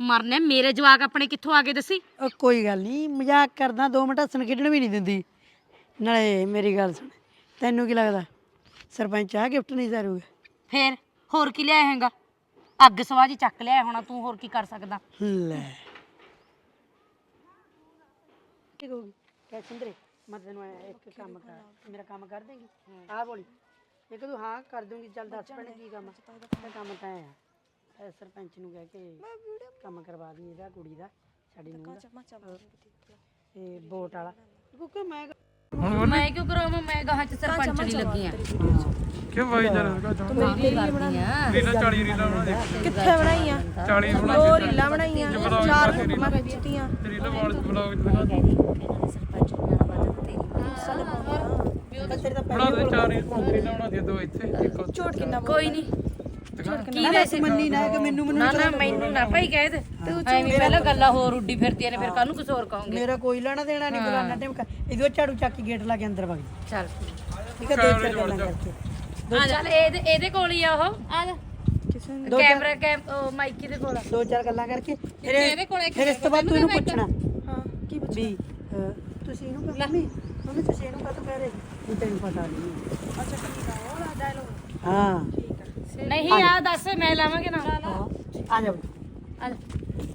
ਮਰਨੇ ਮੇਰੇ ਜਵਾਕ ਆਪਣੇ ਕਿੱਥੋਂ ਆ ਗਏ ਦੱਸੀ? ਉਹ ਕੋਈ ਗੱਲ ਨਹੀਂ ਮਜ਼ਾਕ ਕਰਦਾ 2 ਮਿੰਟ ਹੱਸਣ ਖੇਡਣ ਵੀ ਨਹੀਂ ਦਿੰਦੀ। ਨਾਲੇ ਮੇਰੀ ਗੱਲ ਸੁਣ ਤੈਨੂੰ ਕੀ ਲੱਗਦਾ? ਸਰਪੰਚ ਆ ਗਿਫਟ ਨਹੀਂ ਜ਼ਰੂਰ ਫੇਰ ਹੋਰ ਕੀ ਲਿਆਇਆ ਹੈਗਾ? ਅੱਗ ਸਵਾਜੀ ਚੱਕ ਲਿਆਇਆ ਹੋਣਾ ਤੂੰ ਹੋਰ ਕੀ ਕਰ ਸਕਦਾ? ਲੈ। ਕੀ ਕਹੂਗੀ ਕਹਿ ਸਿੰਦਰੇ ਮੈਂ ਤੈਨੂੰ ਇੱਕ ਕੰਮ ਕਰ ਮੇਰਾ ਕੰਮ ਕਰ ਦੇਂਗੀ? ਆ ਬੋਲੀ। ਇਹ ਤੂੰ ਹਾਂ ਕਰ ਦੂੰਗੀ ਚੱਲ ਦੱਸ ਪੈਣੇ ਕੀ ਕੰਮ ਇਹ ਕੰਮ ਤਾਂ ਹੈ ਸਰਪੰਚ ਨੂੰ ਕਹਿ ਕੇ ਕੰਮ ਕਰਵਾ ਦੀ ਇਹਦਾ ਕੁੜੀ ਦਾ ਸਾਡੀ ਨੂੰ ਦਾ। ਤੇ ਵੋਟ ਵਾਲਾ। ਕਿਉਂਕਿ ਮੈਂ ਮੈਂ ਕਿਉਂ ਕਰਾਵਾਂ ਮੈਂ ਗਾਹਾਂ ਚ ਸਰਪੰਚ ਨਹੀਂ ਲੱਗੀ ਆ। ਕਿਉਂ ਬਾਈ ਜਰ ਮੇਰੀ ਕਰਦੀ ਆ। ਰੀਲਾ 40 ਰੀਲਾ ਬਣਾ ਦੇ ਕਿੱਥੇ ਬਣਾਈਆਂ? 40 ਬਣਾ ਦੋ ਰੀਲਾਂ ਬਣਾਈਆਂ ਚਾਰ ਫਿਲਮਾਂ ਖਿੱਚਤੀਆਂ ਰੀਲਾ। ਵਾਲ ਬਲੌਗ ਦੇ ਬਣਾ ਦੇ ਚਾਰ ਰੀਲਾ ਬਣਾ ਦੇ। ਦੋ ਇੱਥੇ ਇੱਕ ਉੱਥੇ। ਝੋਟ ਕਿੰਨਾ ਕੋਈ ਨਹੀਂ ਕੀ ਵੈਸੇ? ਮੰਨੀ ਨਾ ਕਿ ਮੈਨੂੰ ਮੈਨੂੰ ਨਾ ਨਾ ਮੈਨੂੰ ਨਾ ਭਾਈ ਕਹਿ ਦੇ। ਐਵੇਂ ਪਹਿਲਾਂ ਗੱਲਾਂ ਹੋਰ ਉੱਡੀ ਫਿਰਦੀਆਂ ਨੇ ਫਿਰ ਕੱਲ ਨੂੰ ਕੁਝ ਹੋਰ ਕਹੋਗੇ? ਮੇਰਾ ਕੋਈ ਲੈਣਾ ਦੇਣਾ ਨਹੀਂ ਬੁਲਾਣਾ ਟਾਈਮ ਇਹਦੇ ਝਾੜੂ ਚੱਕ ਕੇ ਗੇਟ ਲਾ ਕੇ ਅੰਦਰ ਵਗ ਜਾ। ਚੱਲ। ਠੀਕ ਹੈ ਦੋ ਚਾਰ ਗੱਲਾਂ ਕਰਕੇ। ਆ ਚੱਲ ਇਹਦੇ ਇਹਦੇ ਕੋਲ ਹੀ ਆ ਉਹ। ਆ ਜਾ। ਕੈਮਰਾ ਕੈਮ ਉਹ ਮਾਈਕੀ ਦੇ ਕੋਲ ਆ। ਦੋ ਚਾਰ ਗੱਲਾਂ ਕਰਕੇ। ਫਿਰ ਫਿਰ ਇਸ ਤੋਂ ਬਾਅਦ ਤੂੰ ਇਹਨੂੰ ਪੁੱਛਣਾ। ਹਾਂ। ਕੀ ਪੁੱਛ ਵੀ ਤੁਸੀਂ ਇਹਨੂੰ ਕਹੋ ਮੰਮੀ ਮੰਮੀ ਤੁਸੀਂ ਇਹਨੂੰ ਕਹੋ ਕਹਿ ਰਹੇ ਤੈਨੂੰ ਪਤਾ ਨਹੀਂ ਅੱਛਾ ਠੀਕ ਆ ਉਹ ਡਾਇਲੋਗ ਹਾਂ। ਨਹੀਂ ਆ ਦੱਸ ਮੈਂ ਲਾਵਾਂਗੇ ਨਾ। ਆ ਜਾਓ। ਆ ਜਾ।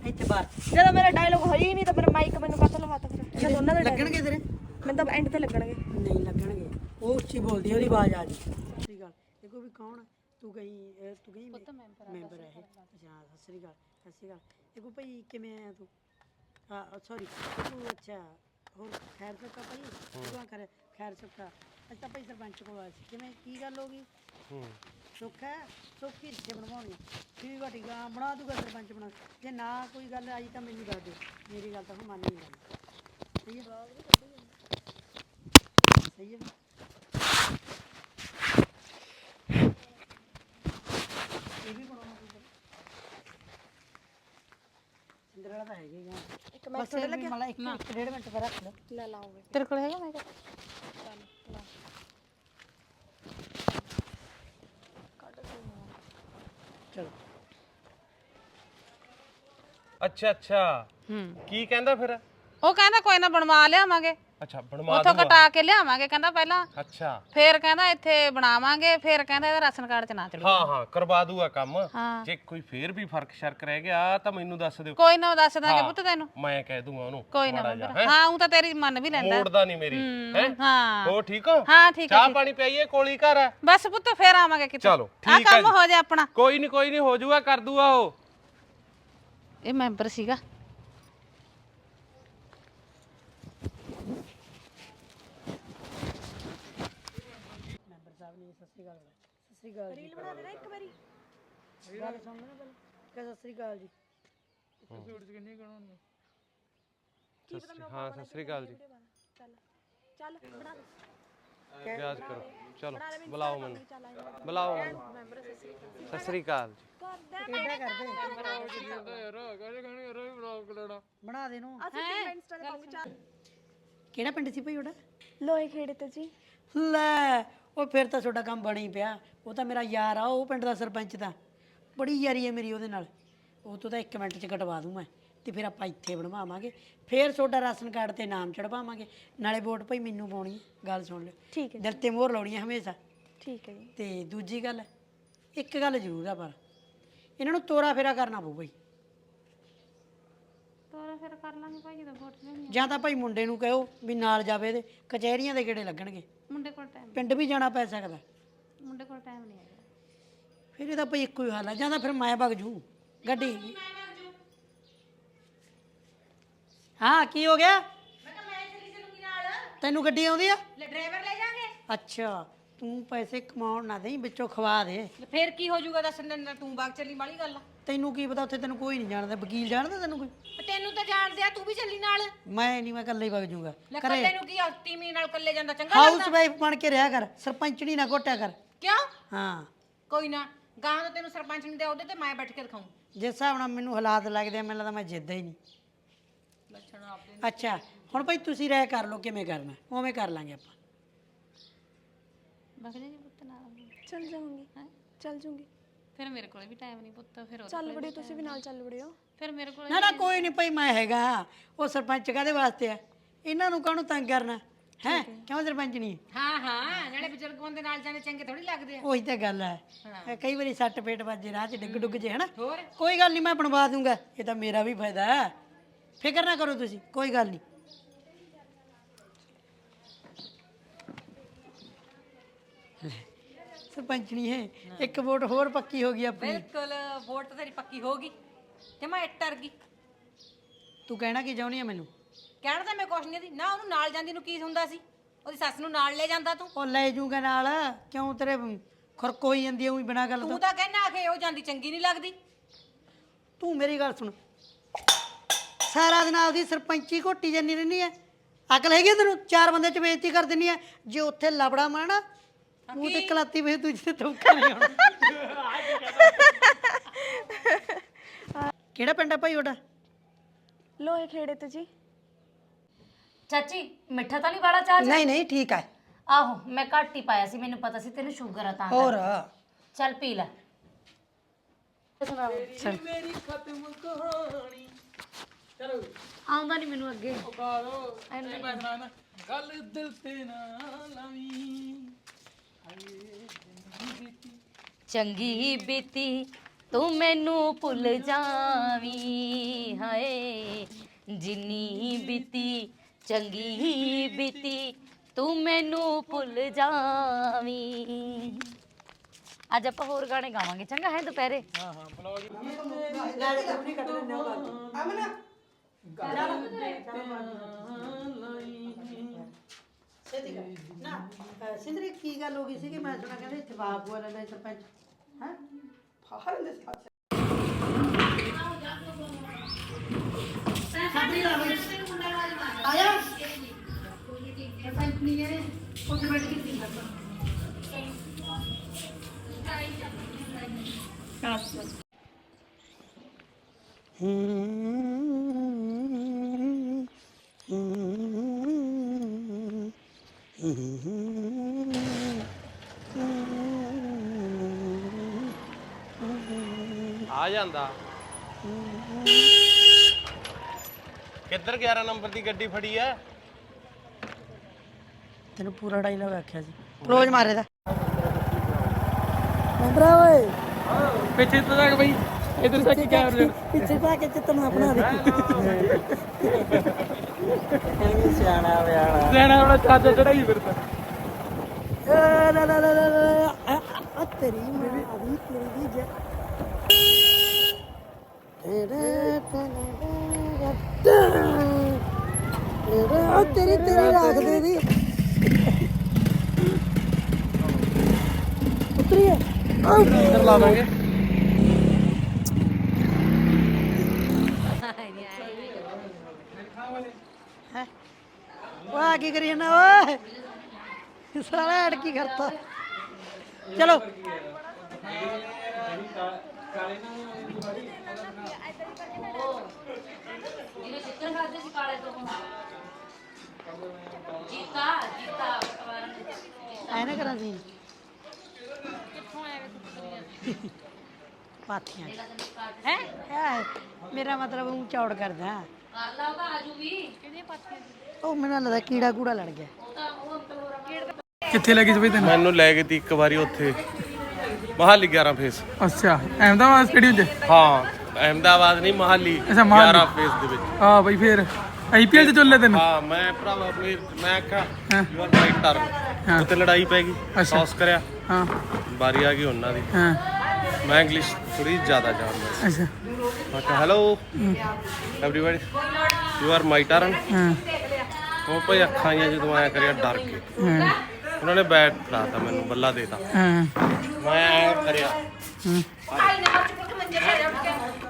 ਇੱਥੇ ਬਾਹਰ। ਜਦੋਂ ਮੇਰਾ ਡਾਇਲੋਗ ਹੋਈ ਹੀ ਨਹੀਂ ਤਾਂ ਮੇਰਾ ਮਾਈਕ ਮੈਨੂੰ ਕਾਹਤੋਂ ਲਵਾਤਾ ਫਿਰ? ਇਹਨਾਂ ਦੋਨਾਂ ਦੇ ਲੱਗਣਗੇ ਤੇਰੇ? ਮੈਨੂੰ ਤਾਂ ਐਂਡ ਤੇ ਲੱਗਣਗੇ। ਨਹੀਂ ਲੱਗਣਗੇ। ਉਹ ਉੱਚੀ ਬੋਲਦੀ ਆ, ਉਹਦੀ ਆਵਾਜ਼ ਆ ਜੀ ਸ੍ਰੀ ਗੱਲ ਦੇਖੋ ਵੀ ਕੌਣ ਆ? ਤੂੰ ਕਹੀਂ ਇਹ ਤੂੰ ਕਹੀਂ ਮੈਂਬਰ ਹੈ ਇਹ। ਅੱਛਾ ਸਤਿ ਸ੍ਰੀ ਅਕਾਲ ਸਤਿ ਸ੍ਰੀ ਅਕਾਲ। ਦੇਖੋ ਭਾਈ ਕਿਵੇਂ ਆਇਆ ਤੂੰ? ਹਾਂ ਸੌਰੀ ਤੂੰ ਅੱਛਾ ਹੋਰ ਖੈਰ ਸੱਕਾ ਭਾਈ? ਤੂੰ ਕਰ ਖੈਰ ਅੱਛਾ ਭਾਈ ਸਰਪੰਚ ਕੋਲ ਆਇਆ ਸੀ। ਕਿਵੇਂ ਕੀ ਗੱਲ ਹੋ ਗਈ? ਸੁੱਖ ਹੈ? ਸੁੱਖ ਹੀ ਇੱਥੇ ਬਣਵਾਉਣੀ ਆ। ਠੀਕ ਆ ਠੀਕ ਆ। ਬਣਾ ਦੂਗਾ ਸਰਪੰਚ ਬਣਾ। ਜੇ ਨਾ ਕੋਈ ਗੱਲ ਆਈ ਤਾਂ ਮੈਨੂੰ ਦੱਸ ਦੇ ਮੇਰੀ ਗੱਲ ਤਾਂ ਹੁਣ ਮੰਨ ਨਹੀਂ ਲੈਣੀ ਸਹੀ ਹੈ? ਸਹੀ ਹੈ? ਇਹ ਵੀ ਬਣਾਉਣਾ ਪਊਗਾ ਸਿੰਦਰੇਲਾ ਤਾਂ ਹੈਗਾ ਹੀ ਆ। ਇੱਕ ਵੀ ਮਤਲਬ ਇੱਕ ਡੇਢ ਮਿੰਟ ਪਰ ਰੱਖ ਲਓ। ਲੈ ਲਾਉਂਗੇ। ਤੇਰੇ ਕੋਲ ਹੈਗਾ ਮੈਂ ਚਲੋ ਅੱਛਾ ਅੱਛਾ ਹੂੰ। ਕੀ ਕਹਿੰਦਾ ਫਿਰ? ਉਹ ਕਹਿੰਦਾ ਕੋਈ ਨਾ ਬਣਵਾ ਲਿਆਵਾਂਗੇ। ਅੱਛਾ ਬਣਵਾ ਉੱਥੋਂ ਦੂੰਗਾ। ਕਟਾ ਕੇ ਲਿਆਵਾਂਗੇ ਕਹਿੰਦਾ ਪਹਿਲਾਂ। ਅੱਛਾ। ਫੇਰ ਕਹਿੰਦਾ ਇੱਥੇ ਬਣਾਵਾਂਗੇ ਫੇਰ ਕਹਿੰਦਾ ਇਹਦਾ ਰਾਸ਼ਨ ਕਾਰਡ ਚ ਨਾ ਚੜੂ ਹਾਂ ਹਾਂ ਕਰਵਾ ਦੂਗਾ ਕੰਮ। ਹਾਂ। ਜੇ ਕੋਈ ਫੇਰ ਵੀ ਫ਼ਰਕ ਸ਼ਰਕ ਰਹਿ ਗਿਆ ਤਾਂ ਮੈਨੂੰ ਦੱਸ ਦਿਓ। ਕੋਈ ਨਾ ਦੱਸ ਦਾਂਗੇ ਪੁੱਤ ਤੈਨੂੰ। ਮੈਂ ਕਹਿ ਦੂੰਗਾ ਉਹਨੂੰ ਕੋਈ ਨਾ ਮਾੜਾ ਜਿਹਾ, ਮੰਦਰ ਹਾਂ ਉਹ ਤਾਂ ਤੇਰੀ ਮੰਨ ਵੀ ਲੈਂਦਾ। ਮੋੜਦਾ ਨਹੀਂ ਮੇਰੀ ਹੂੰ, ਹੈ? ਹਾਂ। ਹੋ ਠੀਕ ਹੋ? ਹਾਂ ਠੀਕ ਹੈ ਚਾਹ ਪਾਣੀ ਪਿਆਈਏ ਕੋਲੀ ਘਰ? ਹੈ ਬਸ ਪੁੱਤ ਫੇਰ ਆਵਾਂਗੇ ਕਿਤੇ। ਚਲੋ, ਆ ਠੀਕ ਹੈ ਕੰਮ ਜੀ। ਹੋ ਜਾ ਆਪਣਾ। ਕੋਈ ਨਹੀਂ ਕੋਈ ਨਹੀਂ ਹੋ ਜਾਊਗਾ ਕਰ ਦੂਗਾ ਉਹ। ਇਹ ਮੈਂਬਰ ਸੀਗਾ ਮੈਂਬਰ ਸਾਹਿਬ ਨੇ ਸਤਿ ਸ੍ਰੀ ਅਕਾਲ ਸਤਿ ਸ੍ਰੀ ਅਕਾਲ ਰੀਲ ਬਣਾ ਦੇਣਾ ਇੱਕ ਵਾਰੀ ਗੱਲ ਸੁਣ ਲੈਣਾ ਪਹਿਲਾਂ ਕਿ ਸਤਿ ਸ੍ਰੀ ਅਕਾਲ ਜੀ। ਹਾਂ ਸਤਿ ਸ੍ਰੀ ਅਕਾਲ ਜੀ ਚੱਲ ਬਣਾ ਦੇ। ਵਿਆਜ ਕਰੋ। ਚਲੋ ਬੁਲਾਓ ਮੈਨੂੰ। ਬੁਲਾਓ ਮੈਨੂੰ। ਸਤਿ ਸ੍ਰੀ ਅਕਾਲ ਜੀ। ਕਿਹੜਾ ਕਰਦੇ? ਬਣਾ ਦੇ ਨੂੰ ਕਿਹੜਾ ਪਿੰਡ ਸੀ ਭਾਈ ਉਹਦਾ ਲੋਹੇ ਖੇੜੇ ਤੇ ਜੀ। ਲੈ ਉਹ ਫਿਰ ਤਾਂ ਤੁਹਾਡਾ ਕੰਮ ਬਣ ਹੀ ਪਿਆ। ਉਹ ਤਾਂ ਮੇਰਾ ਯਾਰ ਆ ਉਹ ਪਿੰਡ ਦਾ ਸਰਪੰਚ ਤਾਂ। ਬੜੀ ਯਾਰੀ ਹੈ ਮੇਰੀ ਉਹਦੇ ਨਾਲ। ਉਹ ਤੋਂ ਤਾਂ 1 ਮਿੰਟ ਚ ਕਟਵਾ ਦੂੰ ਮੈਂ ਤੇ ਫਿਰ ਆਪਾਂ ਇੱਥੇ ਬਣਵਾਵਾਂਗੇ। ਫਿਰ ਤੁਹਾਡਾ ਰਾਸ਼ਨ ਕਾਰਡ ਤੇ ਨਾਮ ਚੜਵਾਵਾਂਗੇ ਨਾਲੇ ਵੋਟ ਭਾਈ ਮੈਨੂੰ ਪਾਉਣੀ ਹੈ, ਗੱਲ ਸੁਣ ਲਿਓ। ਠੀਕ ਹੈ ਦਿਲ ਤੇ ਮੋਹਰ ਲਾਉਣੀ ਹੈ ਹਮੇਸ਼ਾ। ਠੀਕ ਹੈ ਜੀ। ਤੇ ਦੂਜੀ ਗੱਲ ਇੱਕ ਗੱਲ ਜ਼ਰੂਰ ਆ ਪਰ ਇਹਨਾਂ ਨੂੰ ਤੋਰਾ ਫੇਰਾ ਕਰਨਾ ਪਊ ਭਾਈ। ਤੋਰਾ ਫੇਰ ਕਰ ਲਾਂਗੇ ਭਾਈ ਜਦੋਂ ਵੋਟ ਲੈਣੀ ਜਾਂ ਤਾਂ ਭਾਈ ਮੁੰਡੇ ਨੂੰ ਕਹੋ ਵੀ ਨਾਲ ਜਾਵੇ ਇਹਦੇ ਕਚਹਿਰੀਆਂ ਦੇ ਗੇੜੇ ਲੱਗਣਗੇ। ਮੁੰਡੇ ਕੋਲ ਟਾਈਮ ਪਿੰਡ ਵੀ ਜਾਣਾ ਪੈ ਸਕਦਾ। ਮੁੰਡੇ ਕੋਲ ਟਾਈਮ ਨਹੀਂ ਹੈਗਾ। ਫਿਰ ਇਹਦਾ ਭਾਈ ਇੱਕੋ ਹੀ ਹਾਲ ਆ ਜਾਂ ਤਾਂ ਫਿਰ ਮੈਂ ਭਗ ਜੂ ਗੱਡੀ। ਹਾਂ ਕੀ ਹੋ ਗਿਆ? ਤੈਨੂੰ ਗੱਡੀ ਆਉਂਦੀ ਆ? ਲੈ ਡਰਾਈਵਰ ਲੈ ਜਾਾਂਗੇ। ਅੱਛਾ ਤੂੰ ਪੈਸੇ ਕਮਾਉਣ ਨਾ ਦੇਈ ਵਿੱਚੋਂ ਖਵਾ ਦੇ। ਫੇਰ ਕੀ ਹੋ ਜਾਊਗਾ ਦੱਸ ਨਾ ਤੂੰ ਬਾਗ ਚੱਲੀ ਵਾਲੀ ਗੱਲ ਆ। ਤੈਨੂੰ ਕੀ ਪਤਾ ਉੱਥੇ ਤੈਨੂੰ ਕੋਈ ਨਹੀਂ ਜਾਣਦਾ ਵਕੀਲ ਜਾਣਦਾ ਤੈਨੂੰ ਕੋਈ? ਤੈਨੂੰ ਤਾਂ ਜਾਣਦੇ ਆ ਤੂੰ ਵੀ ਚੱਲੀ ਨਾਲ। ਮੈਂ ਨਹੀਂ ਮੈਂ ਇਕੱਲੇ ਹੀ ਵਗ ਜੂਗਾ ਲੈ ਘਰੇ। ਕੱਲੇ ਨੂੰ ਕੀ ਆ ਟੀਮੀ ਨਾਲ ਕੱਲੇ ਜਾਂਦਾ ਚੰਗਾ ਹਾਊਸ ਵਾਈਫ ਬਣ ਕੇ ਰਿਹਾ ਕਰ ਸਰਪੰਚਣੀ ਨਾ ਘੋਟਿਆ ਕਰ। ਕਿਉਂ? ਹਾਂ। ਕੋਈ ਨਾ ਗਾਂ ਤਾਂ ਤੈਨੂੰ ਸਰਪੰਚ ਨਹੀਂ ਦੇ ਉਹਦੇ ਤੇ ਮੈਂ ਬੈਠ ਕੇ ਦਿਖਾਉਂ ਜਿਸ ਹਿਸਾਬ ਨਾਲ ਮੈਨੂੰ ਹਾਲਾਤ ਲੱਗਦੇ ਆ ਮੈਨੂੰ ਲੱਗਦਾ ਮੈਂ ਜਿੱਦਾਂ ਹੀ ਨਹੀਂ। ਅੱਛਾ ਹੁਣ ਭਾਈ ਤੁਸੀਂ ਰਾਇ ਕਰ ਲਓ ਕਿਵੇਂ ਕਰਨਾ ਉਵੇਂ ਕਰ ਲਾਂਗੇ ਆਪਾਂ। ਬਗ ਜਾਏਗੀ ਪੁੱਤ ਨਾਲ ਚੱਲ ਜਾਵਾਂਗੀ ਚੱਲ ਜੂੰਗੀ ਫਿਰ ਮੇਰੇ ਕੋਲੇ ਵੀ ਟਾਈਮ ਨਹੀਂ ਪੁੱਤ ਫਿਰ ਚੱਲ ਵੜਿਓ ਤੁਸੀਂ ਵੀ ਨਾਲ ਚੱਲ ਵੜਿਓ। ਫਿਰ ਮੇਰੇ ਕੋਲੇ ਨਾ ਨਾ ਕੋਈ ਨਹੀਂ ਭਾਈ ਮੈਂ ਹੈਗਾ ਉਹ ਸਰਪੰਚ ਕਾਦੇ ਵਾਸਤੇ ਆ? ਇਹਨਾਂ ਨੂੰ ਕਾਹਨੂੰ ਤੰਗ ਕਰਨਾ? ਹੈ? ਕਿਉਂ ਸਰਪੰਚ ਨਹੀਂ? ਹਾਂ ਹਾਂ ਨਾਲੇ ਬਜ਼ੁਰਗ ਬੰਦੇ ਨਾਲ ਜਾਣੇ ਚੰਗੇ ਥੋੜੀ ਲੱਗਦੇ ਆ। ਉਹੀ ਤਾਂ ਗੱਲ ਹੈ। ਕਈ ਵਾਰੀ ਸੱਟ ਪੇਟ ਵੱਜੇ ਰਾਹ 'ਚ ਡਿੱਗ ਡੁੱਗ ਜੇ ਹਨਾ? ਕੋਈ ਗੱਲ ਨਹੀਂ ਮੈਂ ਬਣਵਾ ਦੂੰਗਾ। ਇਹ ਤਾਂ ਮੇਰਾ ਵੀ ਫਾਇਦਾ ਹੈ। ਫਿਕਰ ਨਾ ਕਰੋ ਤੁਸੀਂ ਕੋਈ ਗੱਲ ਨਹੀਂ। ਸਰਪੰਚ ਨਹੀਂ ਹੈ ਇੱਕ ਵੋਟ ਹੋਰ ਪੱਕੀ ਹੋ ਗਈ ਆਪਣੀ। ਬਿਲਕੁਲ ਵੋਟ ਤਾਂ ਤੇਰੀ ਪੱਕੀ ਹੋਗੀ ਤੇ ਮੈਂ ਟਰ ਗਈ। ਤੂੰ ਕਹਿਣਾ ਕੀ ਚਾਹੁੰਦੀ ਆ ਮੈਨੂੰ? ਕਹਿਣ ਤਾਂ ਮੈਂ ਕੁਛ ਨਹੀਂ ਦੀ ਨਾ ਉਹਨੂੰ ਨਾਲ ਜਾਂਦੀ ਨੂੰ ਕੀ ਹੁੰਦਾ ਸੀ? ਉਹਦੀ ਸੱਸ ਨੂੰ ਨਾਲ ਲੈ ਜਾਂਦਾ ਤੂੰ? ਉਹ ਲੈ ਜੂਗਾ ਨਾਲ। ਕਿਉਂ ਤੇਰੇ ਖੁਰਕ ਹੋਈ ਜਾਂਦੀ ਹੈ ਉਹੀ ਬਿਨਾਂ ਗੱਲ ਤੋਂ? ਤੂੰ ਤਾਂ ਕਹਿਣਾ ਕਿ ਉਹ ਜਾਂਦੀ ਚੰਗੀ ਨਹੀਂ ਲੱਗਦੀ। ਤੂੰ ਮੇਰੀ ਗੱਲ ਸੁਣ। ਸਾਰਾ ਦਿਨ ਆਪਦੀ ਸਰਪੰਚੀ ਘੋਟੀ ਜਾਂਦੀ ਰਹਿੰਦੀ ਐ ਅਕਲ ਹੈਗੀ ਆ ਤੈਨੂੰ? ਚਾਰ ਬੰਦੇ ਚ ਬੇਇੱਜ਼ਤੀ ਕਰ ਦਿੰਨੀ ਐ ਜੇ ਉੱਥੇ ਲਬੜਾ ਮਾਣਾ ਮੂੰਹ ਤੇ ਕਲਾਤੀ ਵੇ ਤੂੰ ਜਿੱਥੇ ਧੋਖਾ ਨਹੀਂ ਹੋਣਾ। ਕਿਹੜਾ ਪਿੰਡ ਆ ਭਾਈ ਤੁਹਾਡਾ? ਲੋਹੇ ਖੇੜੇ ਤੇ ਜੀ। ਚਾਚੀ ਮਿੱਠਾ ਤਾਂ ਨਹੀਂ ਵਾਲਾ ਚਾਹ ਨਹੀਂ ਨਹੀਂ ਠੀਕ ਹੈ। ਆਹੋ ਮੈਂ ਘੱਟ ਹੀ ਪਾਇਆ ਸੀ ਮੈਨੂੰ ਪਤਾ ਸੀ ਤੈਨੂੰ ਸ਼ੂਗਰ ਆ ਤਾਂ ਹੋਰ। ਚੱਲ ਪੀ ਲੈ। ਮੇਰੀ ਖਤਮ ਕਹਾਣੀ। ਚਲੋ। ਆਉਂਦਾ ਨਹੀਂ ਮੈਨੂੰ ਅੱਗੇ। ਗਾ ਦੋ। ਐਨੇ ਮੈਂ ਸੁਣਾਣਾ ਗੱਲ ਦਿਲ ਤੇ ਨਾ ਲਾਵੀਂ। ਚੰਗੀ ਬੀਤੀ ਤੂੰ ਮੈਨੂੰ ਭੁੱਲ ਜਾਵੀਂ ਹਾਏ। ਜਿੰਨੀ ਬੀਤੀ ਚੰਗੀ ਬੀਤੀ ਤੂੰ ਮੈਨੂੰ ਭੁੱਲ ਜਾਵੀਂ ਅੱਜ ਆਪਾਂ ਹੋਰ ਗਾਣੇ ਗਾਵਾਂਗੇ ਚੰਗਾ ਹੈ ਦੁਪਹਿਰੇ ਨਾ ਅਹ ਸਿੰਦਰੀ ਕੀ ਗੱਲ ਹੋ ਗਈ ਸੀ ਕਿ ਮੈਂ ਸੁਣਾ ਕਹਿੰਦੇ ਇੱਥੇ ਬਾਪ ਵਾਲਾ ਦਾ ਸਰਪੰਚ ਹੈ ਫਾਹਰ ਦੇ ਆਇਆ ਆ ਜਾਂਦਾ। ਕਿੱਧਰ 11 ਨੰਬਰ ਦੀ ਗੱਡੀ ਫੜੀ ਐ? ਤੈਨੂੰ ਪੂਰਾ ਡਾਇਲੌਗ ਆਖਿਆ ਸੀ। ਕਲੋਜ਼ ਮਾਰੇ ਦਾ। ਨੰਬਰਾ ਓਏ। ਪਿੱਛੇ ਤੋਂ ਜਾ ਕੇ ਬਈ ਇਧਰ ਤੱਕ ਕੈਮਰੇ ਪਿੱਛੇ ਪਾ ਕੇ ਚਿੱਤਨ ਆਪਣਾ ਦੇ। ਸਿਆਣਾ ਵਿਆਣਾ ਲੈਣਾ ਬੜਾ ਚਾਚਾ ਚੜਾਈ ਫਿਰਦਾ ਲਾ ਲਾ ਲਾ ਲਾ ਲਾ ਤੇਰੀ ਮਾਂ ਦੀ ਤੇਰੀ ਦੀ ਜੈ। ਤੇਰੇ ਤੇਰੇ ਤੇਰੇ ਆ ਤੇਰੀ ਤੇਰੀ ਰੱਖ ਦੇ ਦੀ ਹੈ ਇੱਧਰ ਲਾਵਾਂਗੇ ਹੈ? ਉਹ ਆ ਕੀ ਕਰੀ ਜਾਂਦਾ ਓਏ? ਸਾਲਾ ਅੜ ਕੀ ਕਰਤਾ। ਚਲੋ। ਜਿਹਨੇ ਚਿੱਤਰ ਖਾਦੇ ਸੀ ਤੋਂ ਕਰਾਂ ਪਾਥੀਆਂ ਹੈ? ਹੈ ਮੇਰਾ ਮਤਲਬ ਉਹ ਚੌੜ ਕਰਦਾ ਅੱਲਾ ਉਹਦਾ ਆਜੂ ਵੀ। ਉਹ ਮੈਨੂੰ ਲੱਗਦਾ ਕੀੜਾ ਕੂੜਾ ਲੜ ਗਿਆ। ਕਿੱਥੇ ਲੱਗੀ ਸੀ ਬਈ ਤੈਨੂੰ? ਮੈਨੂੰ ਲੈ ਗਈ ਤੀ ਇੱਕ ਵਾਰੀ ਉੱਥੇ। ਮਹਾਲੀ 11 ਫੇਸ। ਅੱਛਾ ਅਹਿਮਦਾਬਾਦ ਸਟੇਡੀਅਮ 'ਚ ਹਾਂ ਅਹਿਮਦਾਬਾਦ ਨਹੀਂ ਮਹਾਲੀ ਅੱਛਾ, ਮੁਹਾਲੀ। 11 ਫੇਸ ਦੇ ਵਿੱਚ। ਆ ਬਈ ਫੇਰ। ਆਈਪੀਐਲ 'ਚ ਚੱਲੇ ਤੈਨੂੰ ਹਾਂ ਮੈਂ ਭਰਾਵਾ ਮੇਰੇ ਮੈਂ ਕਿਹਾ ਹਾਂ। ਯੂ ਆਰ ਰਾਈਟ ਹਾਂ। ਉੱਤੇ ਲੜਾਈ ਪੈ ਗਈ ਅੱਛਾ। ਟੌਸ ਕਰਿਆ। ਹਾਂ। ਬਾਰੀ ਆ ਗਈ ਉਹਨਾਂ ਦੀ। ਹਾਂ। ਮੈਂ ਇੰਗਲਿਸ਼ ਥੋੜੀ ਜ਼ਿਆਦਾ ਜਾਣਦਾ ਸੀ। ਅੱਛਾ। ਮੈਂ ਕਿਹਾ hello everybody you are my turn ਹਾਂ। ਉਹ ਭਾਈ ਅੱਖਾਂ ਜਿਹੀਆਂ ਜਦੋਂ ਆਇਆ ਕਰਿਆ ਡਰ ਕੇ। ਹਾਂ। ਉਹਨਾਂ ਨੇ ਬੈਟ ਫੜਾਤਾ ਮੈਨੂੰ ਬੱਲਾ ਦੇਤਾ। ਹਾਂ। ਮੈਂ ਐਂ ਕਰਿਆ। ਹਾਂ।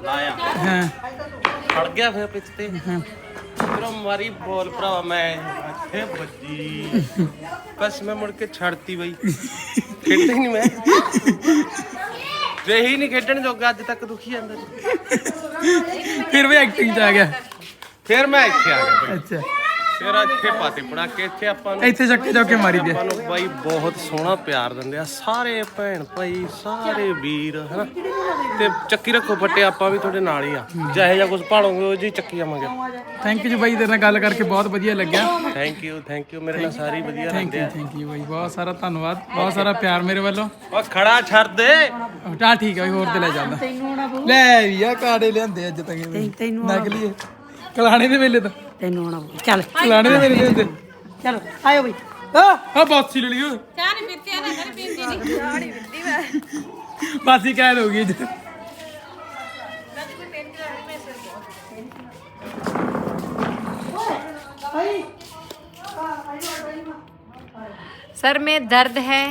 ਲਾਇਆ ਹਾਂ। ਫੜ ਗਿਆ ਫਿਰ ਪਿੱਛ ਤੇ। ਫਿਰ ਉਹ ਮਾਰੀ ਬੋਲ ਭਰਾਵਾ ਮੈਂ। ਇੱਥੇ ਵੱਜੀ ਬਸ ਮੈਂ ਮੁੜ ਕੇ ਛੱਡਤੀ ਬਈ। ਖੇਡਦਾ ਹੀ ਨਹੀਂ ਮੈਂ। ਜੇ ਹੀ ਨਹੀਂ ਖੇਡਣ ਜੋਗਾ ਅੱਜ ਤੱਕ ਦੁਖੀ ਜਾਂਦਾ। ਫਿਰ ਵੀ ਐਕਟਿੰਗ 'ਚ ਆ ਗਿਆ। ਫਿਰ ਮੈਂ ਇੱਥੇ ਆ ਗਿਆ ਬਈ। ਅੱਛਾ। ਫਿਰ ਇੱਥੇ ਪਾਤੇ ਪੜਾਕੇ ਇੱਥੇ ਆਪਾਂ ਨੂੰ ਇੱਥੇ ਚੱਕੇ ਚੌਕੇ ਮਾਰੀ ਦੇ। ਆਪਾਂ ਨੂੰ ਬਾਈ ਬਹੁਤ ਸੋਹਣਾ ਪਿਆਰ ਦਿੰਦੇ ਆ। ਸਾਰੇ ਭੈਣ ਭਾਈ ਸਾਰੇ ਵੀਰ ਹਨਾ? ਤੇ ਚੱਕੀ ਰੱਖੋ ਫੱਟੇ ਆਪਾਂ ਵੀ ਤੁਹਾਡੇ ਨਾਲ ਹੀ ਆ। ਜਿਹੇ ਜਾਂ ਕੁਝ ਭਾਲੋਗੇ ਉਹ ਜੀ ਚੱਕੀ ਆਵਾਂਗੇ ਥੈਂਕ ਯੂ ਬਾਈ ਤੇਰੇ ਨਾਲ ਗੱਲ ਕਰਕੇ ਬਹੁਤ ਵਧੀਆ ਲੱਗਿਆ। ਥੈਂਕ ਯੂ ਥੈਂਕ ਯੂ ਮੇਰੇ ਨਾਲ ਸਾਰੀ ਵਧੀਆ ਥੈਂਕ ਰਹਿੰਦੇ ਯੂ ਆ ਥੈਂਕ ਯੂ ਬਾਈ ਬਹੁਤ ਸਾਰਾ ਧੰਨਵਾਦ ਬਹੁਤ ਸਾਰਾ ਪਿਆਰ ਮੇਰੇ ਵੱਲੋਂ। ਓ ਖੜਾ ਛੱਡ ਦੇ। ਟਾ ਠੀਕ ਹੈ ਬਾਈ ਹੋਰ ਤੇ ਲੈ ਜਾਂਦਾ। ਲੈ ਵੀ ਆ ਕਾੜੇ ਲਿਆਂਦੇ ਅੱਜ ਤੱਕ। ਤੈਨੂੰ। ਕਲਾਣੇ ਦੇ ਵੇਲੇ ਤਾਂ। ਤੈਨੂੰ ਆਉਣਾ ਪਊ। ਚੱਲ ਕਲਾਣੇ ਦੇ ਵੇਲੇ ਲਿਆਂਦੇ ਚਲੋ ਆਇਓ ਬਈ ਆ ਆ ਬਾਸੀ ਲੈ ਲਿਓ ਚਾਹ ਨਹੀਂ ਪੀਤੀ ਆ ਨਾ ਮੇਰੀ ਪੀਂਦੀ ਨਹੀਂ ਬਾਸੀ ਕਹਿ ਹੋ ਗਈ ਅੱਜ सर में दर्द है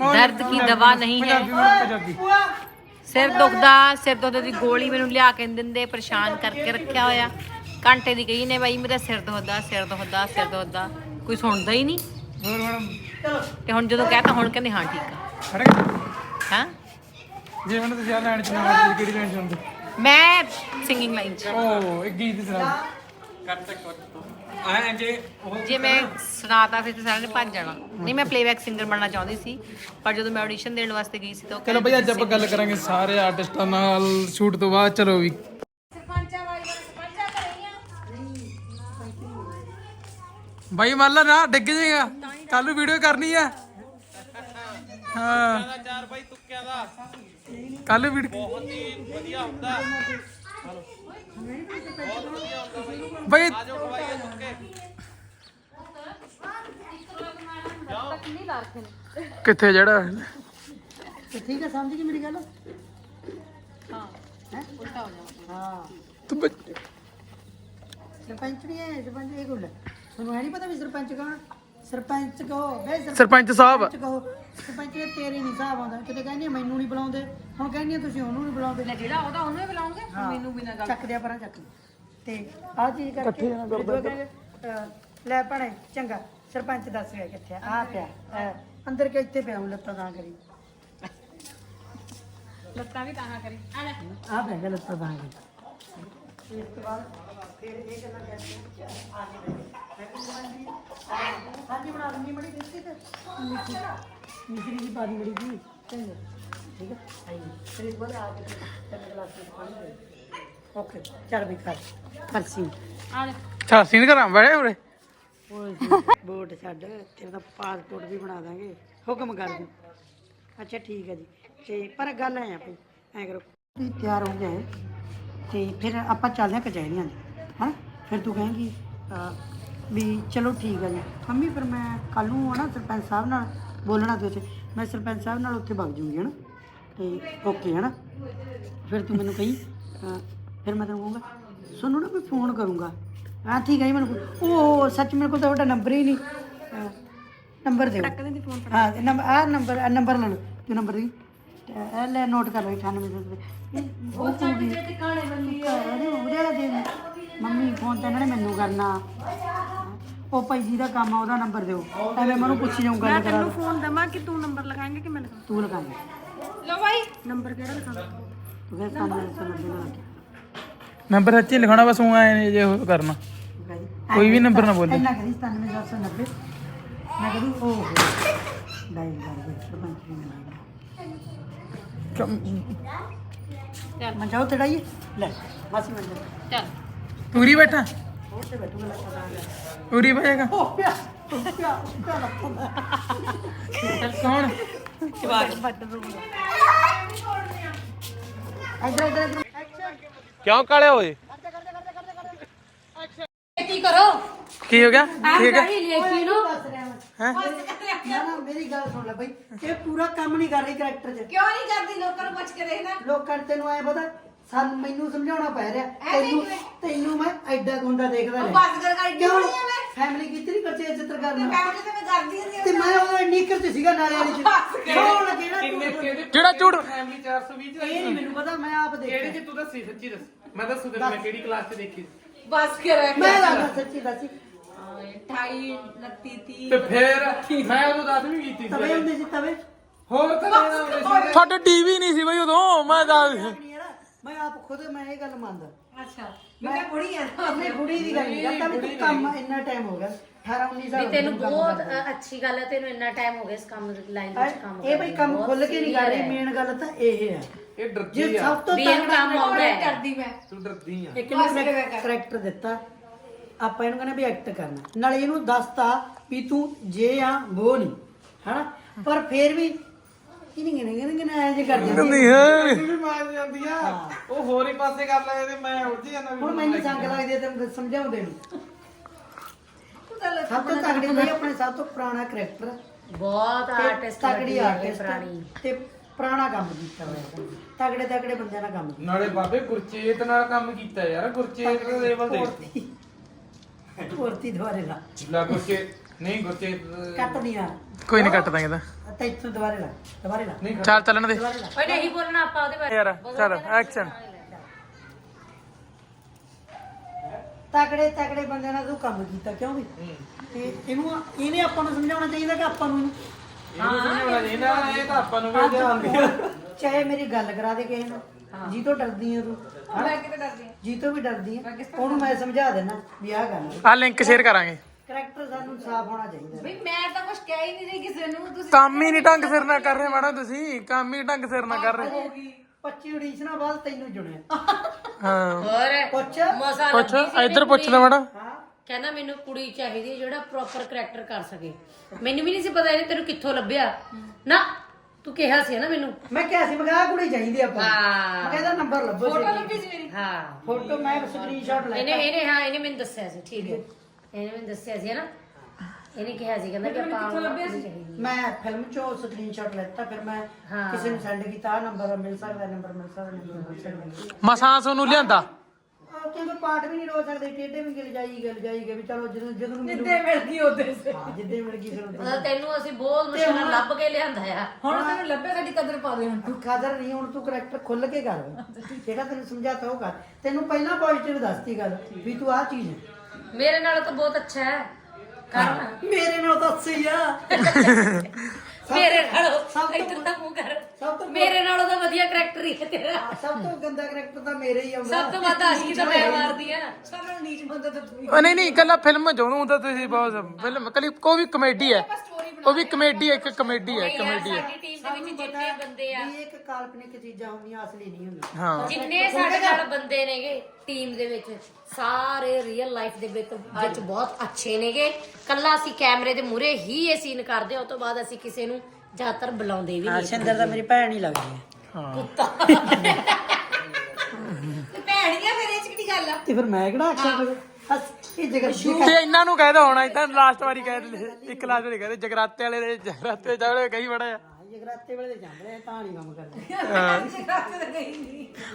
ਦਰਦ ਕੀ ਦਵਾ ਨਹੀਂ ਹੈ ਪੰਜਾਬੀ ਸਿਰ ਦੁਖਦਾ ਸਿਰ ਦੁਖਦੇ ਦੀ ਗੋਲੀ ਮੈਨੂੰ ਲਿਆ ਕੇ ਨੀ ਦਿੰਦੇ ਪਰੇਸ਼ਾਨ ਕਰਕੇ ਰੱਖਿਆ ਹੋਇਆ ਘੰਟੇ ਦੀ ਗਈ ਨੇ ਬਾਈ ਮੇਰਾ ਸਿਰ ਦੁਖਦਾ ਸਿਰ ਦੁਖਦਾ ਸਿਰ ਦੁਖਦਾ। ਕੋਈ ਸੁਣਦਾ ਹੀ ਨਹੀਂ। ਹੋਰ ਤੇ ਹੁਣ ਜਦੋਂ ਕਹਤਾ ਹੁਣ ਕਹਿੰਦੇ ਹਾਂ ਠੀਕ ਆ। ਖੜੇ ਹਾਂ? ਜੇ ਹੁਣ ਤੁਸੀਂ ਆ ਲੈਣ ਚ ਨਾ ਆਉਂਦੇ ਕਿਹੜੀ ਲੈਣ ਚ ਆਉਂਦੇ ਮੈਂ ਸਿੰਗਿੰਗ ਲਾਈਨ ਚ। ਓ ਇੱਕ ਗੀਤ ਸੁਣਾ ਕੱਟ ਤੱਕ ਆ ਜੇ ਉਹ ਜੇ ਮੈਂ ਸੁਣਾਤਾ ਫਿਰ ਤੇ ਸਾਰਿਆਂ ਨੇ ਭੱਜ ਜਾਣਾ। ਨਹੀਂ ਮੈਂ ਪਲੇਬੈਕ ਸਿੰਗਰ ਬਣਨਾ ਚਾਹੁੰਦੀ ਸੀ ਪਰ ਜਦੋਂ ਮੈਂ ਆਡੀਸ਼ਨ ਦੇਣ ਵਾਸਤੇ ਗਈ ਸੀ ਤਾਂ ਉਹ ਚਲੋ ਬਈ ਅੱਜ ਆਪਾਂ ਗੱਲ ਕਰਾਂਗੇ ਸਾਰੇ ਆਰਟਿਸਟਾਂ ਨਾਲ। ਸ਼ੂਟ ਤੋਂ ਬਾਅਦ ਚਲੋ ਵੀ। ਬਾਈ ਮੰਨ ਲਾ ਨਾ ਡਿੱਗ ਜਾਏਗਾ। ਕੱਲ ਨੂੰ ਵੀਡੀਓ ਕਰਨੀ ਆ। ਹਾਂ। ਚਾਰ ਬਾਈ ਤੁੱਕਿਆਂ ਦਾ ਕੱਲ ਵੀਡੀਓ ਬਹੁਤ ਹੀ ਵਧੀਆ ਹੁੰਦਾ ਬਾਈ ਆਜੋ ਖਵਾਈਏ ਤੁੱਕੇ ਕਿੱਥੇ ਜਿਹੜਾ? ਤੇ ਠੀਕ ਹੈ ਸਮਝ ਗਈ ਮੇਰੀ ਗੱਲ? ਹਾਂ। ਹੈ? ਉਲਟਾ ਹੋ ਜਾਣਾ ਹਾਂ। ਤੂੰ ਬੱਚ- ਸਰਪੰਚ ਨਹੀਂ ਹੈ ਸਰਪੰਚ ਇਹ ਗੁੱਲ। ਤੁਹਾਨੂੰ ਹੈ ਨਹੀਂ ਪਤਾ ਵੀ ਸਰਪੰਚ ਕੌਣ? ਸਰਪੰਚ ਕਹੋ ਵੇ ਸਰਪੰਚ ਸਰਪੰਚ ਸਾਹਿਬ। ਕਹੋ ਸਰਪੰਚ ਦੇ ਤੇਰੇ ਨਹੀਂ ਹਿਸਾਬ ਆਉਂਦਾ। ਕਿਤੇ ਕਹਿੰਦੀ ਆ, ਮੈਨੂੰ ਨਹੀਂ ਬੁਲਾਉਂਦੇ। ਹੁਣ ਕਹਿੰਦੀ ਆ, ਤੁਸੀਂ ਉਹਨੂੰ ਨਹੀਂ ਬੁਲਾਉਂਦੇ। ਜਿਹੜਾ ਉਹਦਾ ਉਹਨੂੰ ਹੀ ਬੁਲਾਉਂਗੇ? ਮੈਨੂੰ ਵੀ ਨਾ ਚੱਕ ਦਿਆ ਪਰਾਂ ਚੱਕ ਤੇ ਆਹ ਚੀਜ਼ ਕਰਕੇ ਫਿਰ ਦੋ ਕਹਿੰਦੇ, ਅਹ, ਲੈ ਭਣੇ ਚੰਗਾ। ਸਰਪੰਚ ਦੱਸ ਗਿਆ ਕਿੱਥੇ ਆ? ਆਹ ਪਿਆ। ਅਹ, ਅੰਦਰ ਕਿ ਇੱਥੇ ਪਿਆ ਹੁਣ ਲੱਤਾਂ ਤਾਂ ਕਰੀ। ਲੱਤਾਂ ਵੀ ਤਾਂ ਕਰੀ। ਆ ਲੈ। ਆਹ ਪਿਆ ਗਾ ਲੱਤਾਂ ਤਾਂ ਕਰੀ। ਇਸ ਤੋਂ ਬਾਅਦ ਫਿਰ ਇਹ ਗੱਲਾਂ ਕਰਦੇ ਆ ਹਾਂਜੀ ਬਣਾ ਦਿੰਦੀ ਮੜੀ ਦਿੱਤੀ ਤੇ। ਮਿੱਠੀ ਮਿੱਠੀ ਦੀ ਪਾਣੀ ਮੜੀ ਜੀ। ਚੰਗਾ। ਠੀਕ ਹੈ। ਆਈ ਫਿਰ ਇਸ ਬਾਅਦ ਆ ਕੇ ਤਿੰਨ ਗਲਾਸ ਵਿੱਚ ਪਾਣੀ ਦੇ ਓਕੇ। ਚੱਲ ਵੀ ਕਰ ਕਰ ਸੀ ਆ ਲੈ। ਅੱਛਾ ਸੀਨ ਕਰਾਂ ਬੜੇ ਉਰੇ। ਓਏ ਬੋਟ ਛੱਡ। ਤੇਰਾ ਤਾਂ ਪਾਸਪੋਰਟ ਵੀ ਬਣਾ ਦਾਂਗੇ। ਹੁਕਮ ਕਰ ਦੂੰ। ਅੱਛਾ ਠੀਕ ਹੈ ਜੀ। ਤੇ ਪਰ ਗੱਲ ਐ ਆ ਭਈ। ਐ ਕਰੋ। ਵੀ ਤਿਆਰ ਹੋ ਗਏ। ਤੇ ਫਿਰ ਆਪਾਂ ਚੱਲਦੇ ਹਾਂ ਕਚਹਿਰੀਆਂ ਦੇ ਹਾਂ? ਫਿਰ ਤੂੰ ਕਹੇਂਗੀ ਅਹ, ਵੀ ਚਲੋ ਠੀਕ ਹੈ ਜੀ। ਮੰਮੀ ਫਿਰ ਮੈਂ ਕੱਲ ਨੂੰ ਨਾ ਸਰਪੰਚ ਸਾਹਿਬ ਨਾਲ ਬੋਲਣਾ ਤੇ ਉੱਥੇ। ਮੈਂ ਸਰਪੰਚ ਸਾਹਿਬ ਨਾਲ ਉੱਥੇ ਵਗ ਜੂੰਗੀ ਹਨਾ? ਤੇ ਓਕੇ ਹਨਾ? ਫਿਰ ਤੂੰ ਮੈਨੂੰ ਕਹੀ ਅਹ, ਫਿਰ ਮੈਂ ਤੈਨੂੰ ਕਹੂੰਗਾ ਸੁਣੋ ਨਾ ਮੈਂ ਫੋਨ ਕਰੂੰਗਾ। ਹਾਂ ਠੀਕ ਹੈ ਜੀ ਮੈਨੂੰ ਉਹ ਸੱਚ ਮੇਰੇ ਕੋਲ ਤਾਂ ਤੁਹਾਡਾ ਨੰਬਰ ਹੀ ਨਹੀਂ। ਅਹ, ਨੰਬਰ ਦਿਓ। ਹਾਂ ਨੰਬਰ ਆ ਨੰਬਰ ਆ ਨੰਬਰ ਲੈ ਲਓ ਤੂੰ ਨੰਬਰ ਦੀ। ਇਹ ਲੈ ਨੋਟ ਕਰ ਲੈ 98 ਦੇ ਉਹ ਕੁੜੀ ਟਿਕਾਣੇ ਬੰਦੀ ਉਹਦੇ ਵਾਲਾ ਦੇ ਦੇ। ਮੰਮੀ ਫੋਨ ਤਾਂ ਇਹਨਾਂ ਨੇ ਮੈਨੂੰ ਕਰਨਾ। ਉਹ ਭਾਈ ਜੀ ਦਾ ਕੰਮ ਆ ਉਹਦਾ ਨੰਬਰ ਦਿਓ। ਐਵੇਂ ਮੈਨੂੰ ਪੁੱਛ ਜਾਊਂ ਗੱਲ ਕਰਾ ਫੋਨ ਦਮਾ ਕਿ ਤੂੰ ਨੰਬਰ ਲਗਾਏਂਗੇ ਕਿ ਮੈਂ ਲਗਾਵਾਂ? ਤੂੰ ਲਗਾ ਲੋ ਬਾਈ ਨੰਬਰ ਕਿਹੜਾ ਲਿਖਾਂ ਤੂੰ ਫਿਰ ਕੰਮ ਦੇ ਨਾਲ? ਨੰਬਰ ਸੱਚੀ ਲਿਖਾਉਣਾ ਬਸ ਉਹ ਐ ਜੇ ਉਹ ਕਰਨਾ। ਕੋਈ ਵੀ ਨੰਬਰ ਨਾ ਬੋਲੇ। ਇੰਨਾ ਕਰੀ 97790 ਮੈਂ ਕਹਦੀ ਉਹ ਹੋ ਡਾਇਲ ਕਰ ਦੇ ਸਰਪੰਚ ਨੇ ਚੱਲ ਮੈਂ ਜਾਉ ਤੜਾਈਏ ਲੈ ਮਾਸੀ ਮੈਂ ਜਾ ਚੱਲ ਪੂਰੀ ਬੈਠਾ ਹੋਰ ਤੇ ਬੈਠੂਗਾ ਲੱਗਾ ਦਾਂਗਾ ਪੂਰੀ ਬੈਠੇਗਾ ਉਹ ਪਿਆ ਉਹ ਪਿਆ ਹੋ? ਨੂੰ ਮੈਂ ਨਾ ਮੇਰੀ ਗੱਲ ਸੁਣ ਲੈ ਬਈ ਇਹ ਪੂਰਾ ਕੰਮ ਨਹੀਂ ਕਰ ਰਹੀ ਕਰੈਕਟਰ 'ਚ। ਕਿਉਂ ਨਹੀਂ ਕਰਦੀ? ਲੋਕਾਂ ਨੂੰ ਪੁੱਛ ਕੇ ਦੇਖਣਾ ਲੋਕਾਂ ਨੂੰ ਤੈਨੂੰ ਐ ਪਤਾ ਸਾਨੂੰ ਮੈਨੂੰ ਸਮਝਾਉਣਾ ਪੈ ਰਿਹਾ। ਤੈਨੂੰ ਤੈਨੂੰ ਮੈਂ ਐਡਾ ਗੁੰਡਾ ਦੇਖਦਾ ਰਿਹਾ। ਬਸ ਕਰ ਕਰ ਕਿਉਂ? ਫੈਮਿਲੀ ਕੀਤੀ ਨਹੀਂ ਬੱਚੇ ਚਿੱਤਰ ਕਰਨਾ ਫੈਮਿਲੀ ਤੇ ਮੈਂ ਕਰਦੀ ਹੁੰਦੀ ਤੇ ਮੈਂ ਉਹ ਨੀਕਰ ਤੇ ਸੀਗਾ ਨਾਲੇ ਵਾਲੀ ਚ। ਕੌਣ ਕਿਹੜਾ ਤੂੰ ਜਿਹੜਾ ਝੂਠ ਫੈਮਿਲੀ 420 ਚ ਇਹ ਨਹੀਂ ਮੈਨੂੰ ਪਤਾ ਮੈਂ ਆਪ ਕਿਹੜੇ ਦੇਖਿਆ ਚ ਤੂੰ ਦੱਸੀ ਸੱਚੀ ਦੱਸ। ਮੈਂ ਦੱਸੂ ਤੈਨੂੰ ਮੈਂ ਕਿਹੜੀ ਕਲਾਸ ਚ ਦੇਖੀ ਬਸ ਕਰ ਮੈਂ ਸੱਚੀ ਦੱਸੀ। 28 29 30 ਤੇ ਫੇਰ ਮੈਂ ਉਦੋਂ 10ਵੀਂ ਕੀਤੀ ਤਵੇ ਹੁੰਦੇ ਸੀ ਤਵੇ? ਹੋਰ ਤਾਂ ਤੁਹਾਡੇ ਟੀਵੀ ਨਹੀਂ ਸੀ ਬਈ ਉਦੋਂ ਮੈਂ ਦੱਸ ਨਹੀਂ ਯਾਰ ਮੈਂ ਆਪ ਖੁਦ ਮੈਂ ਇਹ ਗੱਲ ਮੰਨਦਾ। ਅੱਛਾ ਮੈਂ ਬੁੜੀ ਆ ਨਹੀਂ ਬੁੜੀ ਦੀ ਗੱਲ ਨਹੀਂ ਕਰਦਾ ਵੀ ਤੂੰ ਕੰਮ ਇੰਨਾ ਟਾਈਮ ਹੋ ਗਿਆ 18 19 ਸਾਲ ਹੋ ਗਏ ਤੈਨੂੰ ਕੰਮ ਬਹੁਤ ਕਰਦਾ। ਅ, ਅੱਛੀ ਗੱਲ ਹੈ ਤੈਨੂੰ ਇੰਨਾ ਟਾਈਮ ਹੋ ਗਿਆ ਇਸ ਕੰਮ ਦੀ ਲਾਈਨ ਵਿੱਚ ਕੰਮ ਇਹ ਬਈ ਕੰਮ ਬਹੁਤ ਖੁੱਲ ਕੇ ਨਹੀਂ ਕਰ ਰਹੀ senior ਹੈ। ਮੇਨ ਗੱਲ ਤਾਂ ਇਹ ਹੈ। ਇਹ ਜੇ ਡਰਦੀ ਆ। ਸਭ ਤੋਂ ਵੀ ਇਹਨੂੰ ਕੰਮ ਆਉਂਦਾ ਹੈ। ਕਰਦੀ ਮੈਂ ਤੂੰ ਡਰਦੀ ਆ। ਇੱਕ ਨੇ ਕਰੈਕਟਰ ਦਿੱਤਾ। ਆਪਾਂ ਇਹਨੂੰ ਕਹਿੰਦੇ ਵੀ ਐਕਟ ਕਰਨਾ। ਨਾਲੇ ਇਹਨੂੰ ਦੱਸਤਾ ਵੀ ਤੂੰ ਜੇ ਆ ਉਹ ਨਹੀਂ ਹਨਾ? ਪਰ ਫੇਰ ਵੀ ਕਿਨੇ ਕਿਨੇ ਕਿਨੇ ਕਿਨੇ ਐ ਜੇ ਕਰ ਜਾਂਦੀ ਨਹੀਂ ਹੈ ਵੀ ਮਾਰ ਜਾਂਦੀ ਆ ਉਹ ਹੋਰ ਹੀ ਪਾਸੇ ਕਰ ਲੈ ਤੇ ਮੈਂ ਉਲਝ ਜਾਂਦਾ ਹੁਣ ਮੈਨੂੰ ਸੰਗ ਲੱਗਦੀ ਹੈ ਤੈਨੂੰ ਸਮਝਾਉਂਦੇ ਨੂੰ। ਸਭ ਤੋਂ ਤਗੜੀ ਹੁੰਦੀ ਹੈ ਆਪਣੇ ਸਭ ਤੋਂ ਪੁਰਾਣਾ ਕਰੈਕਟਰ ਬਹੁਤ ਆਰਟਿਸਟ ਤਗੜੀ ਆਰਟਿਸਟ ਤੇ ਪੁਰਾਣਾ ਕੰਮ ਕੀਤਾ ਹੋਇਆ ਤਗੜੇ ਤਗੜੇ ਬੰਦਿਆਂ ਨਾਲ ਕੰਮ ਕੀਤਾ। ਨਾਲੇ ਬਾਬੇ ਗੁਰਚੇਤ ਨਾਲ ਕੰਮ ਕੀਤਾ ਯਾਰ ਗੁਰਚੇਤ ਦੇ ਲੈਵਲ ਦੇ ਦੁਆਰੇ ਲਾ। ਨਹੀਂ ਕੱਟ ਦੀਆਂ ਕੋਈ ਨਹੀਂ ਕੱਟ ਦਾਂਗੇ ਤਾਂ। ਤੇ ਇੱਥੋਂ ਦੁਆਰੇ ਲਾ ਦੁਆਰੇ ਲਾ। ਚੱਲ ਚੱਲਣ ਦੇ। ਓਏ ਨਹੀਂ ਬੋਲਣਾ ਆਪਾਂ ਉਹਦੇ ਬਾਰੇ। ਯਾਰ ਚੱਲ ਐਕਸ਼ਨ ਤਗੜੇ ਤਗੜੇ ਬੰਦਿਆਂ ਨਾਲ ਤੂੰ ਕੰਮ ਕੀਤਾ ਕਿਉਂ ਵੀ ਤੇ ਇਹਨੂੰ ਇਹਨੇ ਆਪਾਂ ਨੂੰ ਸਮਝਾਉਣਾ ਚਾਹੀਦਾ ਕਿ ਆਪਾਂ ਨੂੰ ਇਹਨੂੰ ਸਮਝਾਉਣਾ ਚਾਹੀਦਾ ਇਹ ਤਾਂ ਆਪਾਂ ਨੂੰ ਵੀ ਧਿਆਨ ਦੇ ਚਾਹੇ ਮੇਰੀ ਗੱਲ ਕਰਾ ਦੇ ਕਿਸੇ ਨਾਲ ਜੀ ਤੋਂ ਡਰਦੀ ਆ ਤੂੰ ਮੈਂ ਕਿਤੇ ਡਰਦੀ ਆ? ਜੀ ਤੋਂ ਵੀ ਡਰਦੀ ਆ। ਉਹਨੂੰ ਮੈਂ ਸਮਝਾ ਦੇਣਾ ਵੀ ਆਹ ਗੱਲ ਆ ਲਿੰਕ ਸ਼ੇਅਰ ਕਰਾਂਗੇ। ਕਰੈਕਟਰ ਸਾਨੂੰ ਸਾਫ਼ ਹੋਣਾ ਚਾਹੀਦਾ ਵੀ ਮੈਂ ਤਾਂ ਕੁਝ ਕਹਿ ਹੀ ਨਹੀਂ ਰਹੀ ਕਿਸੇ ਨੂੰ ਤੁਸੀਂ ਕੰਮ ਹੀ ਨਹੀਂ ਢੰਗ ਸਿਰ ਨਾਲ ਕਰ ਰਹੇ ਮੈਡਮ ਤੁਸੀਂ ਕੰਮ ਹੀ ਢੰਗ ਸਿਰ ਨਾਲ ਕਰ ਰਹੇ। 25 ਆਡੀਸ਼ਨਾਂ ਬਾਅਦ ਤੈਨੂੰ ਜੁੜਿਆ। ਹਾਂ। ਹੋਰ ਪੁੱਛ। ਮਸਾ ਪੁੱਛ ਇੱਧਰ ਪੁੱਛ ਲੈ ਮੈਡਮ ਕਹਿੰਦਾ ਮੈਨੂੰ ਕੁੜੀ ਚਾਹੀਦੀ ਹੈ ਜਿਹੜਾ ਪ੍ਰੋਪਰ ਕਰੈਕਟਰ ਕਰ ਸਕੇ। ਮੈਨੂੰ ਵੀ ਨਹੀਂ ਸੀ ਪਤਾ ਇਹਨੇ ਤੈਨੂੰ ਕਿੱਥੋਂ ਲੱਭਿਆ। ਨਾ ਤੂੰ ਕਿਹਾ ਸੀ ਨਾ ਮੈਨੂੰ। ਮੈਂ ਕਿਹਾ ਸੀ ਮਗਾ ਕੁੜੀ ਚਾਹੀਦੀ ਆਪਾਂ। ਹਾਂ। ਮੈਂ ਕਹਿੰਦਾ ਨੰਬਰ ਲੱਭੋ ਫੋਟੋ ਲੱਭੀ ਸੀ ਹਾਂ। ਫੋਟੋ ਮੈਂ ਸਕਰੀਨਸ਼ਾਟ ਲੈ ਇਹਨੇ ਇਹਨੇ ਹਾਂ ਇਹਨੇ ਮੈਨੂੰ ਦੱਸਿਆ ਸੀ ਠੀਕ ਹੈ। ਇਹਨੇ ਮੈਨੂੰ ਦੱਸਿਆ ਸੀ ਨਾ ਇਹਨੇ ਕਿਹਾ ਸੀ ਕਹਿੰਦਾ ਕਿ ਆਪਾਂ ਮੈਂ ਫਿਲਮ ਚੋਂ ਸਕਰੀਨਸ਼ਾਟ ਲੈਤਾ ਫਿਰ ਮੈਂ ਹਾਂ। ਕਿਸੇ ਨੂੰ ਸੈਂਡ ਕੀਤਾ ਆਹ ਨੰਬਰ ਮਿਲ ਸਕਦਾ ਨੰਬਰ ਮਿਲ ਸਕਦਾ ਨੰਬਰ ਮਿਲ ਸਕਦਾ। ਮਸਾਂ ਤੁਹਾਨੂੰ ਲਿਆਂਦਾ। ਕਿਉਂਕਿ ਪਾਠ ਵੀ ਨਹੀਂ ਰੋ ਸਕਦੇ ਟੇਡੇ ਵੀ ਗਿਲ ਜਾਈ ਗਿਲ ਜਾਈ ਗਏ ਵੀ ਚਲੋ ਜਦੋਂ ਜਦੋਂ ਜਿੱਦੇ ਮਿਲ ਗਈ ਉਹਦੇ ਸੇ। ਹਾਂ ਜਿੱਦੇ ਮਿਲ ਗਈ ਸਾਨੂੰ ਮਤਲਬ ਤੈਨੂੰ ਅਸੀਂ ਬਹੁਤ ਮੁਸ਼ਕਲ ਲੱਭ ਕੇ ਲਿਆਂਦਾ ਆ। ਹੁਣ ਤੈਨੂੰ ਲੱਭੇਗਾ ਦੀ ਕਦਰ ਪਾ ਦੇ ਹੁਣ ਤੂੰ। ਕਦਰ ਨਹੀਂ ਹੁਣ ਤੂੰ ਕਰੈਕਟਰ ਖੁੱਲ ਕੇ ਕਰ। ਜਿਹੜਾ ਤੈਨੂੰ ਸਮਝਾਤਾ ਉਹ ਕਰ। ਤੈਨੂੰ ਪਹਿਲਾਂ ਪੋਜ਼ਿਟਿਵ ਦੱਸਤੀ ਗੱਲ ਵੀ ਤੂੰ ਆਹ ਚੀਜ਼ ਹੈ। ਮੇਰੇ ਨਾਲ ਤਾਂ ਬਹੁਤ ਅੱਛਾ ਹੈ। ਕਰਨਾ? ਮੇਰੇ ਨਾਲ ਤਾਂ ਸਹੀ ਆ। ਮੇਰੇ ਨਾਲੋਂ ਸਭ ਤੋਂ- ਦਾ ਮੂੰਹ ਕਰ। ਸਭ ਤੋਂ ਮੇਰੇ ਨਾਲੋਂ ਤਾਂ ਵਧੀਆ ਕਰੈਕਟਰ ਹੀ ਹੈ ਤੇਰਾ। ਸਭ ਤੋਂ ਗੰਦਾ ਕਰੈਕਟਰ ਤਾਂ ਮੇਰੇ ਹੀ ਆਉਂਦਾ ਸਭ ਤੋਂ ਵੱਧ ਆਸ਼ਕੀ ਤਾਂ ਮੈਂ ਮਾਰਦੀ ਆ। ਸਾਨੂੰ ਨੀਚ ਬੰਦਾ ਤਾਂ ਤੂੰ ਉਹ ਨਹੀਂ ਨਹੀਂ ਕੱਲਾ ਫਿਲਮ ਜੋਨੂੰ ਤਾਂ ਤੁਸੀਂ ਬਹੁਤ ਫਿਲਮ ਕੱਲੀ ਕੋਈ ਵੀ ਕਮੇਡੀ ਹੈ। ਉਹ ਵੀ ਕਮੇਡੀ ਹੈ ਇੱਕ ਕਮੇਡੀ ਹੈ ਕਮੇਡੀ ਹੈ। ਸਾਡੀ ਟੀਮ ਦੇ ਵਿੱਚ ਜਿੰਨੇ ਬੰਦੇ ਆ। ਵੀ ਇੱਕ ਕਾਲਪਨਿਕ ਚੀਜ਼ਾਂ ਹੁੰਦੀਆਂ ਅਸਲੀ ਨਹੀਂ ਹੁੰਦੀਆਂ। ਹਾਂ। ਜਿੰਨੇ ਸਾਡੇ ਨਾਲ ਬੰਦੇ ਨੇਗੇ ਟੀਮ ਦੇ ਵਿੱਚ ਸਾਰੇ ਰੀਅਲ ਲਾਈਫ ਦੇ ਵਿੱਚ ਵਿੱਚ ਬਹੁਤ ਅੱਛੇ ਨੇਗੇ। ਕੱਲਾ ਅਸੀਂ ਕੈਮਰੇ ਦੇ ਮੂਹਰੇ ਹੀ ਇਹ ਸੀਨ ਕਰਦੇ ਹਾਂ ਉਸ ਤੋਂ ਬਾਅਦ ਅਸੀਂ ਕਿਸੇ ਨੂੰ ਜ਼ਿਆਦਾਤਰ ਬੁਲਾਉਂਦੇ ਵੀ ਨਹੀਂ। ਸਿੰਦਰ ਤਾਂ ਮੇਰੀ ਭੈਣ ਹੀ ਲੱਗਦੀ ਹੈ। ਭੈਣੀਆਂ ਫਿਰ ਇਹ ਚ ਕਿਹੜੀ ਗੱਲ ਆ? ਤੇ ਫਿਰ ਮੈਂ ਕਿਹੜਾ ਆਖਿਆ ਕੁਝ ਹੱਸ ਇਹ ਜਗਰ ਤੇ ਇਹਨਾਂ ਨੂੰ ਕਹਿਦਾ ਹੋਣਾ ਇਦਾਂ ਲਾਸਟ ਵਾਰੀ ਕਹਿ ਦਿੰਦੇ ਇੱਕ ਲਾਸਟ ਵਾਰੀ ਕਹਿੰਦੇ ਜਗਰਾਤੇ ਵਾਲੇ ਦੇ ਜਗਰਾਤੇ ਜਾਵੇ ਕਹੀ ਬੜਾ ਆ ਜਗਰਾਤੇ ਵੇਲੇ ਤੇ ਜਾਂਦੇ ਆ, ਤਾਂ ਨਹੀਂ ਕੰਮ ਕਰਦੇ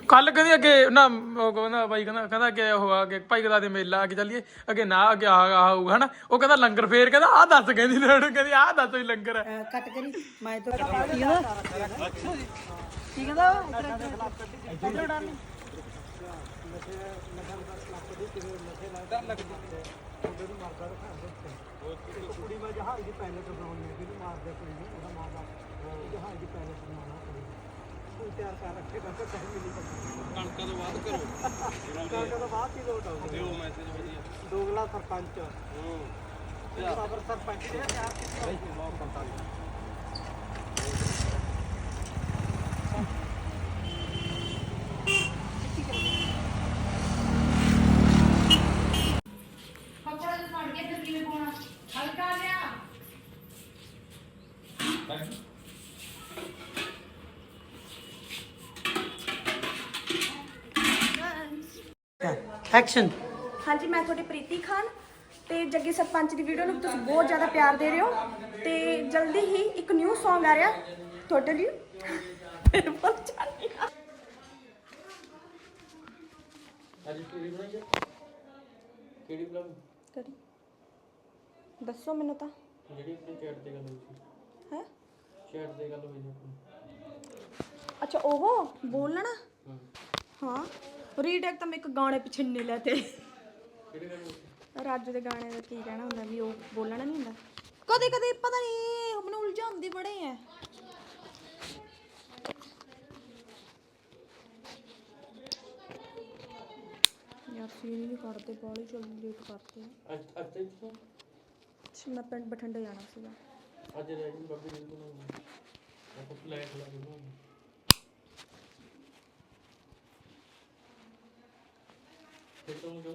ਕੱਲ ਕਹਿੰਦੀ ਅੱਗੇ ਨਾ ਉਹ ਕਹਿੰਦਾ ਬਾਈ ਕਹਿੰਦਾ ਕਹਿੰਦਾ ਕਿ ਉਹ ਆ ਕੇ ਭਾਈ ਗਦਾ ਦੇ ਮੇਲਾ ਆ ਕੇ ਚੱਲੀਏ ਅੱਗੇ ਨਾ ਅੱਗੇ ਆ ਆਊਗਾ ਹਨਾ ਉਹ ਕਹਿੰਦਾ ਲੰਗਰ ਫੇਰ ਕਹਿੰਦਾ ਆਹ ਦੱਸ ਕਹਿੰਦੀ ਲੈਣ ਕਹਿੰਦੀ ਆਹ ਦੱਸ ਵੀ ਲੰਗਰ ਹੈ ਕੱਟ ਕਰੀ ਮੈਂ ਤਾਂ ਕੀ ਕਹਿੰਦਾ ਕੀ ਕਹਿੰਦਾ ਦੋਗਲਾ ਸਰਪੰਚ। ਬਰਾਬਰ ਸਰਪੰਚ ਦੇ ਤਿਆਰ ਕੀਤੀ ਕੱਪੜਾ ਜਿਹਾ ਫੜ ਗਿਆ ਫਿਰ ਕਿਵੇਂ ਪਾਉਣਾ ਹਲਕਾ ਲਿਆ ਐਕਸ਼ਨ ਹਾਂਜੀ ਮੈਂ ਤੁਹਾਡੀ ਪ੍ਰੀਤੀ ਖਾਨ ਤੇ ਜੱਗੀ ਸਰਪੰਚ ਦੀ ਵੀਡੀਓ ਨੂੰ ਤੁਸੀਂ ਬਹੁਤ ਜ਼ਿਆਦਾ ਪਿਆਰ ਦੇ ਰਹੇ ਹੋ ਤੇ ਜਲਦੀ ਹੀ ਇੱਕ ਨਿਊ Song ਆ ਰਿਹਾ ਤੁਹਾਡੇ ਲਈ। ਫਿਰ ਬੋਲ ਚਾਹਨੀ ਆ। ਕਿਹੜੀ ਫਿਲਮ ਕਰੀ ਦੱਸੋ ਮੈਨੂੰ ਤਾਂ। ਜਿਹੜੀ ਆਪਣੀ ਚੈਟ ਤੇ ਗੱਲ ਹੋਈ ਸੀ। ਹੈ? ਚੈਟ ਤੇ ਗੱਲ ਹੋਈ ਸੀ ਆਪਣੀ। ਅੱਛਾ ਉਹ? ਬੋਲਣਾ ਹਾਂ। ਰੀਟੇਕ ਤਾਂ ਮੈਂ ਇੱਕ ਗਾਣੇ ਪਿੱਛੇ ਨੇ ਲਿਆ ਤੇ ਕਿਹੜੀ ਗੱਲ ਹੋਈ ਸੀ ਰਾਜੂ ਦੇ ਗਾਣੇ ਦਾ ਕੀ ਕਹਿਣਾ ਹੁੰਦਾ ਵੀ ਉਹ ਬੋਲਣਾ ਨਹੀਂ ਹੁੰਦਾ? ਕਦੇ ਕਦੇ ਪਤਾ ਨਹੀਂ ਮੈਨੂੰ ਉਲਝਾਉਂਦੀ ਬੜੇ ਐ ਯਾਰ ਸੀਨ ਨਹੀਂ ਕਰਦੇ ਬਾਲੀ ਜਲਦੀ ਲੇਟ ਕਰਦੇ ਅੱਜ ਅੱਜ ਤੋਂ ਮੈਂ ਪਿੰਡ ਬਠਿੰਡੇ ਜਾਣਾ ਸੀਗਾ। ਅੱਜ ਗਈ ਬੱਬੀ ਜੀ ਨੂੰ ਆਪਾਂ ਫਲੈਟ ਲਾ ਦੂੰਗਾ よし。